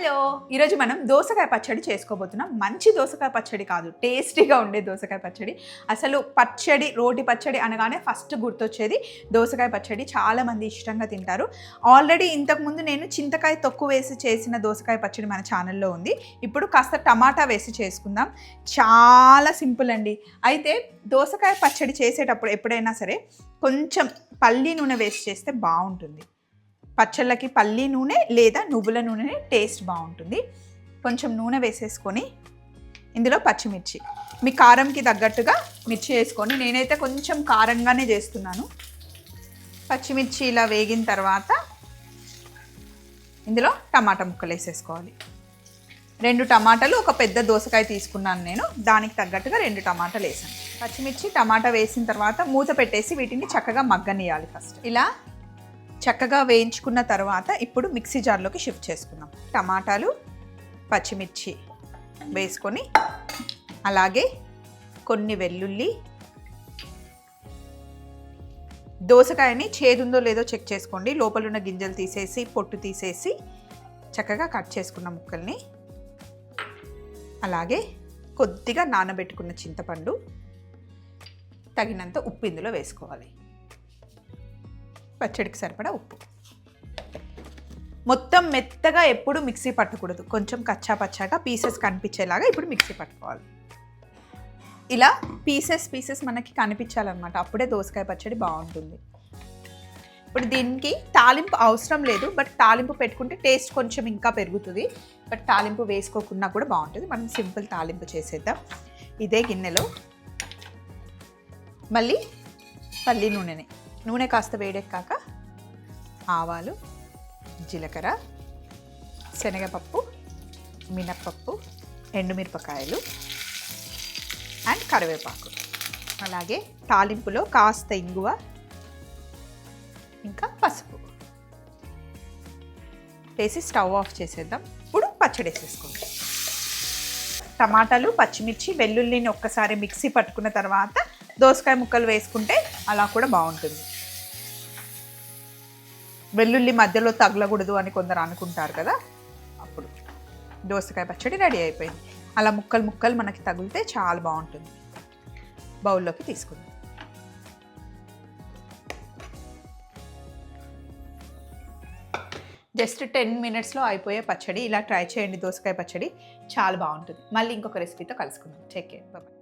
Hello. ఈరోజు మనం దోసకాయ పచ్చడి చేసుకోబోతున్నాం. మంచి దోసకాయ పచ్చడి కాదు. టేస్టీగా ఉండే దోసకాయ పచ్చడి. అసలు పచ్చడి రోటి పచ్చడి అనగానే ఫస్ట్ గుర్తొచ్చేది దోసకాయ పచ్చడి. చాలామంది ఇష్టంగా తింటారు. ఆల్రెడీ ఇంతకుముందు నేను చింతకాయ తొక్కు వేసి చేసిన దోసకాయ పచ్చడి మన ఛానల్లో ఉంది. ఇప్పుడు కాస్త టమాటా వేసి చేసుకుందాం. చాలా సింపుల్ అండి. అయితే దోసకాయ పచ్చడి చేసేటప్పుడు ఎప్పుడైనా సరే కొంచెం పల్లి నూనె వేసి చేస్తే బాగుంటుంది. పచ్చళ్ళకి పల్లి నూనె లేదా నువ్వుల నూనె టేస్ట్ బాగుంటుంది. కొంచెం నూనె వేసేసుకొని ఇందులో పచ్చిమిర్చి. మీ కారంకి తగ్గట్టుగా మిర్చి వేసుకొని నేనైతే కొంచెం కారంగానే చేస్తున్నాను. పచ్చిమిర్చి ఇలా వేగిన తర్వాత ఇందులో టమాటా ముక్కలు వేసేసుకోవాలి. రెండు టమాటాలు ఒక పెద్ద దోసకాయ తీసుకున్నాను నేను. దానికి తగ్గట్టుగా రెండు టమాటాలు వేసాను. పచ్చిమిర్చి టమాటా వేసిన తర్వాత మూత పెట్టేసి వీటిని చక్కగా మగ్గనియాలి ఫస్ట్. ఇలా చక్కగా వేయించుకున్న తర్వాత ఇప్పుడు మిక్సీ జార్లోకి షిఫ్ట్ చేసుకుందాం. టమాటాలు పచ్చిమిర్చి వేసుకొని అలాగే కొన్ని వెల్లుల్లి దోసకాయని చేదుందో లేదో చెక్ చేసుకోండి. లోపల ఉన్న గింజలు తీసేసి పొట్టు తీసేసి చక్కగా కట్ చేసుకున్న ముక్కల్ని అలాగే కొద్దిగా నానబెట్టుకున్న చింతపండు తగినంత ఉప్పు ఇందులో వేసుకోవాలి. పచ్చడికి సరిపడా ఉప్పు. మొత్తం మెత్తగా ఎప్పుడు మిక్సీ పట్టకూడదు. కొంచెం కచ్చా పచ్చాగా పీసెస్ కనిపించేలాగా ఇప్పుడు మిక్సీ పట్టుకోవాలి. ఇలా పీసెస్ పీసెస్ మనకి కనిపించాలన్నమాట. అప్పుడే దోసకాయ పచ్చడి బాగుంటుంది. ఇప్పుడు దీనికి తాలింపు అవసరం లేదు. బట్ తాలింపు పెట్టుకుంటే టేస్ట్ కొంచెం ఇంకా పెరుగుతుంది. బట్ తాలింపు వేసుకోకుండా కూడా బాగుంటుంది. మనం సింపుల్ తాలింపు చేసేద్దాం. ఇదే గిన్నెలో మళ్ళీ పల్లి నూనెని. నూనె కాస్త వేడెక్కాక ఆవాలు జీలకర్ర శనగపప్పు మినప్పప్పు ఎండుమిరపకాయలు అండ్ కరివేపాకు. అలాగే తాలింపులో కాస్త ఇంగువ ఇంకా పసుపు. వేసి స్టవ్ ఆఫ్ చేసేద్దాం. ఇప్పుడు పచ్చడి వేసేసుకోండి. టమాటాలు పచ్చిమిర్చి వెల్లుల్లిని ఒక్కసారి మిక్సీ పట్టుకున్న తర్వాత దోసకాయ ముక్కలు వేసుకుంటే అలా కూడా బాగుంటుంది. వెల్లుల్లి మధ్యలో తగలకూడదు అని కొందరు అనుకుంటారు కదా? అప్పుడు దోసకాయ పచ్చడి రెడీ అయిపోయింది. అలా ముక్కలు ముక్కలు మనకి తగిలితే చాలా బాగుంటుంది. బౌల్లోకి తీసుకుందాం. జస్ట్ టెన్ మినిట్స్లో అయిపోయే పచ్చడి. ఇలా ట్రై చేయండి దోసకాయ పచ్చడి. చాలా బాగుంటుంది. మళ్ళీ ఇంకొక రెసిపీతో కలుసుకుందాం. Check bye